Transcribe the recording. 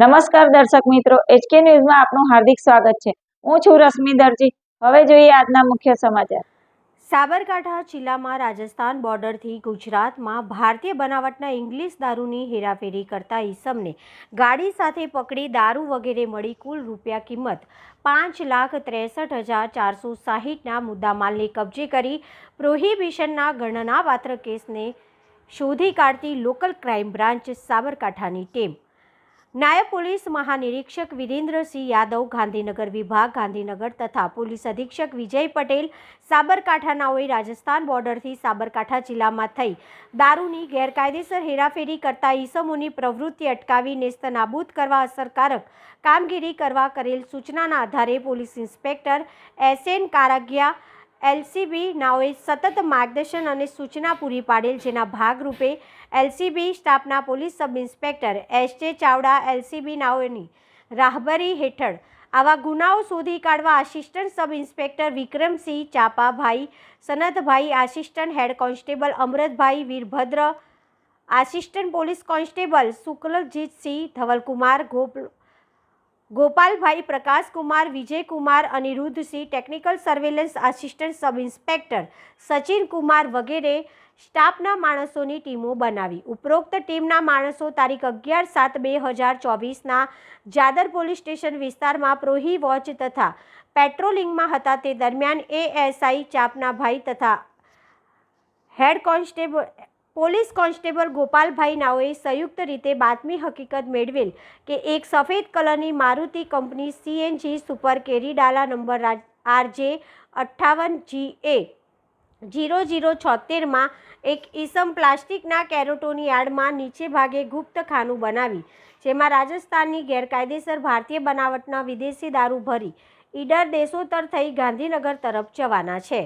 નમસ્કાર દર્શક મિત્રો એચકે ન્યૂઝમાં આપનું હાર્દિક સ્વાગત છે. હું છું રશ્મિ દરજી. હવે જોઈએ આજના મુખ્ય સમાચાર. સાબરકાંઠા જિલ્લામાં રાજસ્થાન બોર્ડરથી ગુજરાતમાં ભારતીય બનાવટના ઇંગ્લિશ દારૂની હેરાફેરી કરતા ઈસમને ગાડી સાથે પકડી દારૂ વગેરે મળી કુલ રૂપિયા કિંમત પાંચ લાખ ત્રેસઠ હજાર ચારસો સાહીઠના મુદ્દામાલને કબજે કરી પ્રોહિબિશનના ગણનાપાત્ર કેસને શોધી કાઢતી લોકલ ક્રાઇમ બ્રાન્ચ સાબરકાંઠાની ટીમ. નાયબ પોલીસ મહાનિરીક્ષક વિરેન્દ્રસિંહ યાદવ, ગાંધીનગર વિભાગ, ગાંધીનગર તથા પોલીસ અધિક્ષક વિજય પટેલ સાબરકાંઠાનાઓએ રાજસ્થાન બોર્ડરથી સાબરકાંઠા જિલ્લામાં થઈ દારૂની ગેરકાયદેસર હેરાફેરી કરતા ઈસમોની પ્રવૃત્તિ અટકાવી નેસ્તનાબૂદ કરવા અસરકારક કામગીરી કરવા કરેલ સૂચનાના આધારે police inspector S N Karagiya LCB નાઓએ સતત માર્ગદર્શન અને સૂચના પૂરી પાડેલ જેના ભાગરૂપે એલસીબી સ્ટાફના પોલીસ સબ ઇન્સ્પેક્ટર એસ જે ચાવડા એલસીબી નાઓની રાહબરી હેઠળ આવા ગુનાઓ શોધી કાઢવા assistant sub inspector Vikramsinh Chapabhai, Sanatbhai assistant head constable Amrutbhai Virbhadra, assistant police constable Shuklajitsinh Dhavalkumar Gop Gopalbhai Prakashkumar, Vijaykumar Aniruddhsinh technical surveillance assistant sub inspector Sachin Kumar વગેરે સ્ટાફના માણસોની ટીમો બનાવી. ઉપરોક્ત ટીમના માણસો તારીખ અગિયાર સાત બે હજાર ચોવીસના જાદર પોલીસ સ્ટેશન વિસ્તારમાં પ્રોહી વોચ તથા પેટ્રોલિંગમાં હતા. તે દરમિયાન એએસઆઈ ચાપના ભાઈ તથા head constable police constable Gopalbhai નાઓએ સંયુક્ત રીતે બાતમી હકીકત મેળવેલ કે એક સફેદ કલરની મારુતિ કંપની સીએનજી સુપર કેરીડાલા નંબર આરજે અઠ્ઠાવન જી એ જીરો જીરો છોતેરમાં એક ઈસમ પ્લાસ્ટિકના કેરોટોની આડમાં નીચે ભાગે ગુપ્ત ખાનું બનાવી, જેમાં રાજસ્થાનની ગેરકાયદેસર ભારતીય બનાવટના વિદેશી દારૂ ભરી, ઈડર દેશોત્તર થઈ ગાંધીનગર તરફ જવાના છે.